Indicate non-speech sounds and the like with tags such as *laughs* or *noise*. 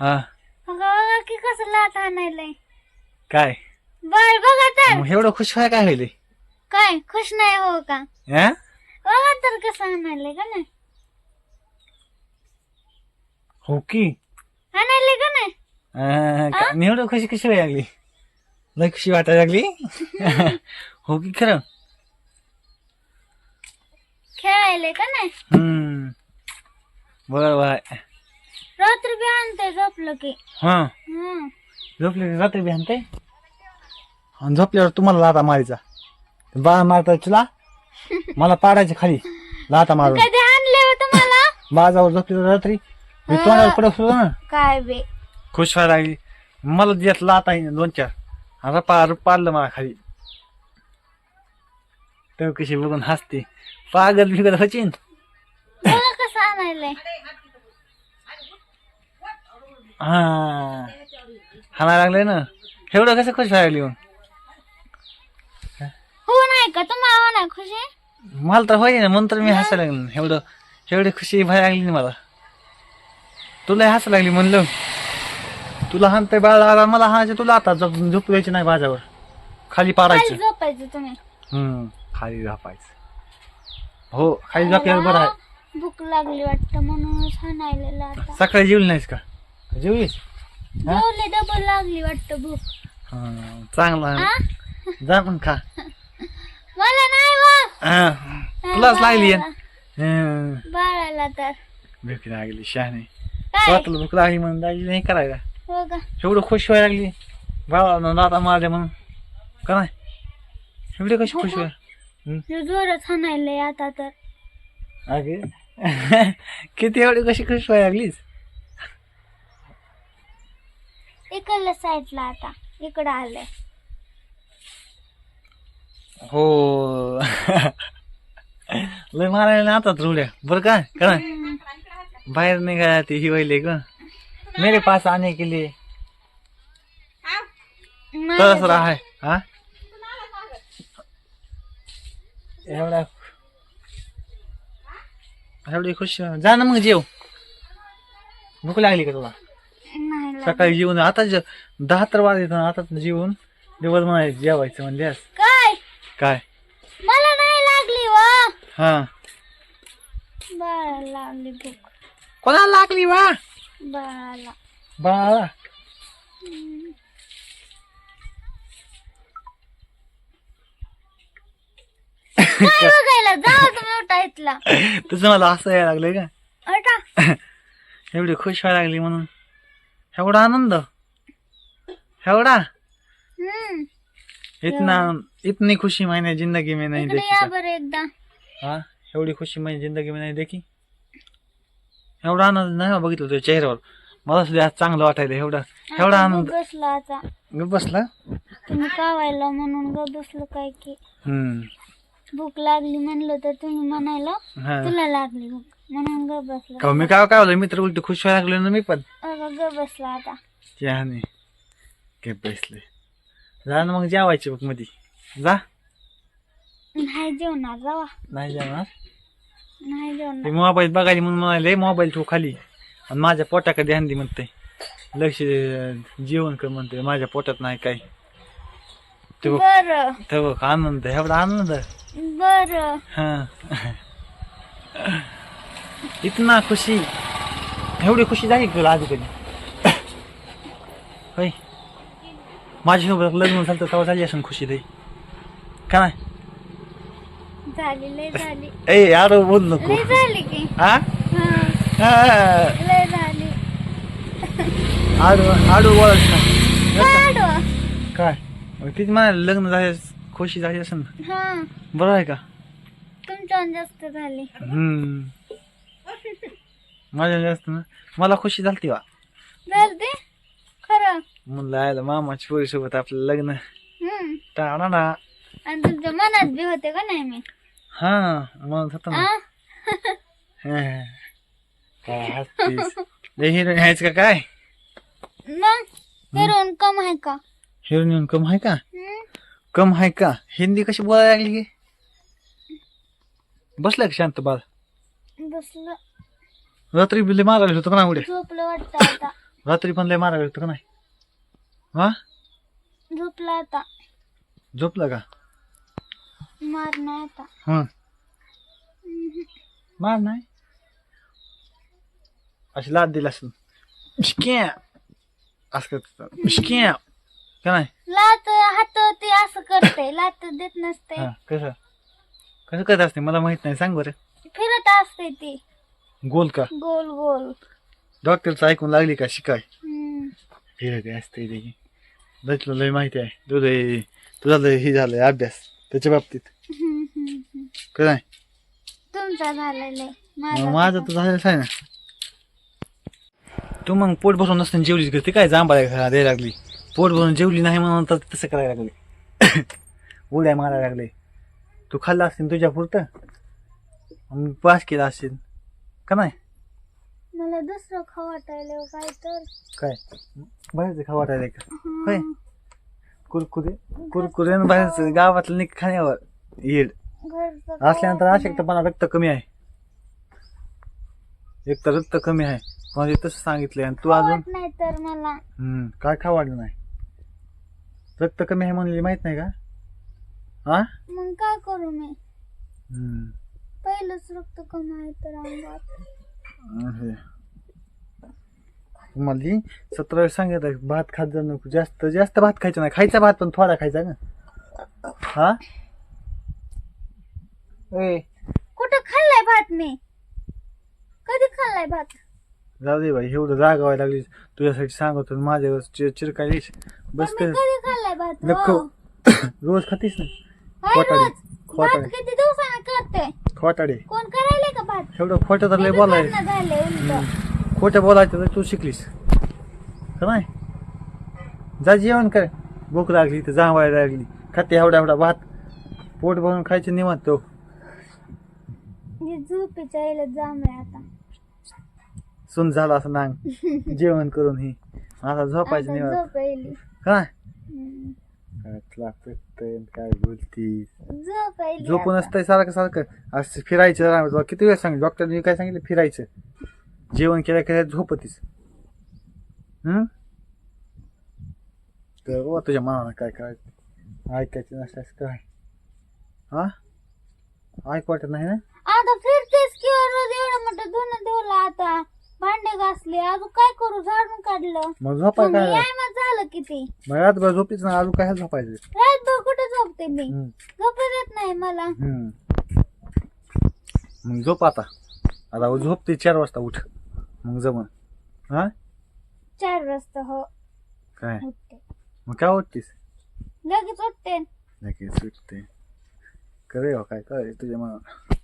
हा. अगं की कसं आणायलंय. काय? बर बघा तर. मग एवढं खुश व्हाय काय होईल काय खुश नाही हो का? हा? बघा तर कसं आणायलंय का नाही? हो की. आणायलंय का नाही? का- मी एवढं खुशी कशी व्हायला लागली? लय खुशी वाटायला लागली? *laughs* हो की खरं. खेळायलंय का नाही? हम्म. बर बर. रात्री बी आणते झोपलं की. हा. हम्म. झोपले रात्री बी आणते. आणि झोपल्यावर तुम्हाला लाता मारायचा. बाळा मारता तुला? मला पाडायचे खाली. लाता मारून. कधी आणले हो तुम्हाला? बाजावर झोपली रात्री. मी तोंडावर पडत होतो ना काय बे? खुश व्हायला लागली. मला देत लाता येईन दोन चार. आता पार पाडलं मला खाली. तर कशी बघून हसते. पागल बिगल हचिन बघा कसं आणायलंय? हा. हाना लागले ना. एवढं कसं खुश व्हायला लागली मग हो नाही का? तुम्हाला हो नाही खुशी? मला तर होई ना म्हणून तर मी हसायला लागलो एवढं एवढी खुशी व्हायला लागली ना मला. तुला हसायला लागली म्हणलं. तुला हाणते बाळा मला हाणायचे तुला आता झोप झोप द्यायची नाही बाजावर खाली खाली पाडायचं झोपायचं तुम्ही. हम्म खाली झोपायचं. हो खाली झोपल्यावर बरं आहे. भूक लागली वाटतं म्हणून आता. सकाळी जेवली नाहीस का? जेवलीस? हा? जेवले डबल लागली वाटतं भूक. हा, चांगलं. आ? जा पण खा. मला नाही वा हा, तुलाच लागली आहे. हं, बाळाला तर. भूक लागली शहाणे. काय? स्वतःला भूक लागली म्हणून दाजी नाही करायला. हो का? एवढं खुश व्हायला लागली. बाळा दादा मारले म्हणून. का नाही? एवढी कशी खुश व्हाय हे जोरात हाणायलंय आता तर. अगे. *laughs* किती एवढी कशी खुश व्हायला लागलीस? इकडल्या साईडला आता. इकडं आलंय. हो. लय मारायला ना आता रुड्या बरं का? का नाही? बाहेर निघाला ती हिवायले ग. मेरे पास आने के लिए. तरस रहा है हा? एवढा एवढी खुश. जा ना मग जेव. भूक लागली का तुला. सकाळी जेवून आता ज- दहा तर वाजले आता जेवून दिवस म्हणायचं जेवायचं म्हणल्यास. काय? काय? मला नाही लागली वा. हा. बाळाला लागली भूक. कोणाला लागली वा? बाळाला. बाळा. काय बघायला? जाऊ तुम्ही उठा इथला. *laughs* तुझं मला असं यायला लागलंय का? *laughs* एवढी खुश व्हायला लागली म्हणून. एवढा आनंद? एवढा? हम्म. इतना इतनी खुशी मैंने जिंदगी में नहीं इकडे देखी या का? बरं एकदा. हा? एवढी खुशी मैंने जिंदगी में नाही देखी? एवढा आनंद नाही हो बघितलं तुझ्या चेहऱ्यावर? मला सुद्धा आज चांगलं वाटायला एवढा एवढा आता आनंद. बसला आता. गप्प बसला? तुम्ही कावायला म्हणून ग बसलो काय की. हम्म. भूक लागली म्हणलं तर तुम्ही म्हणायला हा. तुला लागली भूक. म्हणून ग बसलो. का मी काय काय होलं मित्र उलट खुश व्हायला लागलो ना मी पण. अगं ग बसला आता. चहाने काय बसले. जा ना मग जेवायचे बघ मधी. जा. नाही जेवणार जावा. नाही जेवणार? नाही ते मोबाईल बघायला म्हणून म्हणाले मोबाईल ठेवू खाली. आणि माझ्या पोटाकडे ध्यान दे म्हणते लक्ष जेवण कर म्हणते माझ्या पोटात नाही काय ते बघ. बर. ते बघ आनंद एवढा आनंद. बर. हा. इतना खुशी एवढी खुशी झाली तुला आधी कधी *coughs* होय. माझ्यासोबत लग्न झालं तर तेव्हा झाली असं खुशी दे का नाही? झाली लय झाली. ए यार बोल नको. लय झाली की. हा हा. हा. लय झाली. आडू आडू बोलायचं काय? मग तिथे मला लग्न झाले खुशी झाली असेल ना हा. बरं आहे का? तुमच्या जास्त झाली. हम्म. माझ्या जास्त ना. मला खुशी झाली वा झालते? खरं? म्हणलं आयला मामाची पोरीसोबत आपलं लग्न. हम्म. टाळा ना. आणि तुमच्या मनात बी होते का नाही मी? हा होतं ना. आ? हा. काय हसतीस? लय हिरोईन ह्याच का काय? मग? हिरोईन कम आहे का? हिरोईन कम आहे का? हम्म? कम आहे का? हिंदी कशी बोलायला लागली की बसलं का शांत बाळ? बसलं. रात्री बिल्ले मारायला होतं का ना उड्या? झोपलं वाटतं आता. रात्री पण लय मारा का नाही? हा? झोपला आता. झोपलं का? मार नाही आता. हं. मार नाही? अशी लाद दिली असेल. मिश्क्या. असं करत मिश्क्या. का नाही? लात हात ते असं करते. लात देत नसते. हा कसं? कसं करत असते? मला माहीत नाही. सांग बरं. फिरत असते ती. गोल का? गोल गोल. डॉक्टरचं ऐकून लागली का शिकाय? त्याची तुला लय माहिती आहे. तुझं लय तुझा लय हे झालंय अभ्यास त्याच्या बाबतीत. काय? तुमचा झालेला आहे. मग माझा माझं तर झालेलं आहे ना. तू मग पोट भरून नसताना जेवलीच का? ती काय जांभळ्या घरा द्यायला लागली? पोट भरून जेवली नाही म्हणून तर तसं करायला लागले. *coughs* उड्या मारायला लागले. तू खाल्ला असतील तुझ्या पुरतं? पास केला असेल का नाही? मला दुसरं खाऊ वाटायला काय तर. काय? बाहेरचं खा वाटायला का? होय. कुरकुरे कुरकुरे आणि बाहेरचं गावातलं निक खाण्यावर येड घरचं खाऊ असल्यानंतर अशक्तपणा रक्त कमी आहे. एक तर रक्त कमी आहे. म्हणजे तसं सांगितलंय आणि तू खाऊ अजून वाट नाही तर मला. हम्म. काय खा वाढलं नाही? रक्त कमी आहे म्हणली माहीत नाही का? हा मग काय करू मी? हम्म. पहिलंच रक्त कमी आहे तर अंगात. अहे. तुम्हाला सतरा वेळेस सांगितलं आहे, भात खात जा नको जास्त जास्त भात खायचा नाही. खायचा भात पण थोडा खायचा का? हा? ए. कुठं खाल्लाय भात मी? कधी खाल्लाय भात? जाऊ दे बाई एवढं रागावायला लागली. तुझ्यासाठी सांगतो माझ्यावर चिर चिरकाळीस बस कधी खाल्लाय भात नको. हो. *coughs* रोज खातीस ना. हाय खोटाडे. रोज. भात खोटाडे. किती दिवसानं करते खोटाडे. कोण करायला का भात एवढं खोटं तर लय बोलाय करणं झाले उलट. खोटं बोलायचं तर तू शिकलीस. का नाही? जा जेवण कर. भूक लागली तर जांवायला लागली. खाते एवढा एवढा भात. पोट भरून खायचे निवांत तो. हे झोपेच्या यायला जांभळे आता. सुन झाला असं नांग. *laughs* जेवण करून ही. आता झोपायचं आता निवांत. झोप का हम्म. काय काय बोलती झोप यायली झोपून आता. असतंय सारखं सारखं. असं फिरायचं. तुला किती वेळ सांगितलं डॉक्टरने काय सांगितलं? फिरायचं. जेवण केल्या केल्या झोपतीस. हम्म तर बाबा तुझ्या मनानं काय करायचं ऐकायचं नसल्यास काय? हा? ऐक वाटत नाही ना? आता फिरतेस किंवा रोज एवढं मोठं धुणं धुवलं आता. भांडे घासले अजून काय करू? झाडून काढलं. मग झोपाय काय? झालं किती मग रातभर झोपीच ना अजून काय झोपायचं? रातभर कुठे झोपते मी? हम्म. झोप येत नाही मला. हम्म. मग झोप आता. आता झोपते चार वाजता उठ. मग जमन हा? चार वाजता हो. काय? उठते. मग काय उठतीस? लगेच उठते. लगेच उठते. करे हो काय करे तुझ्या मनात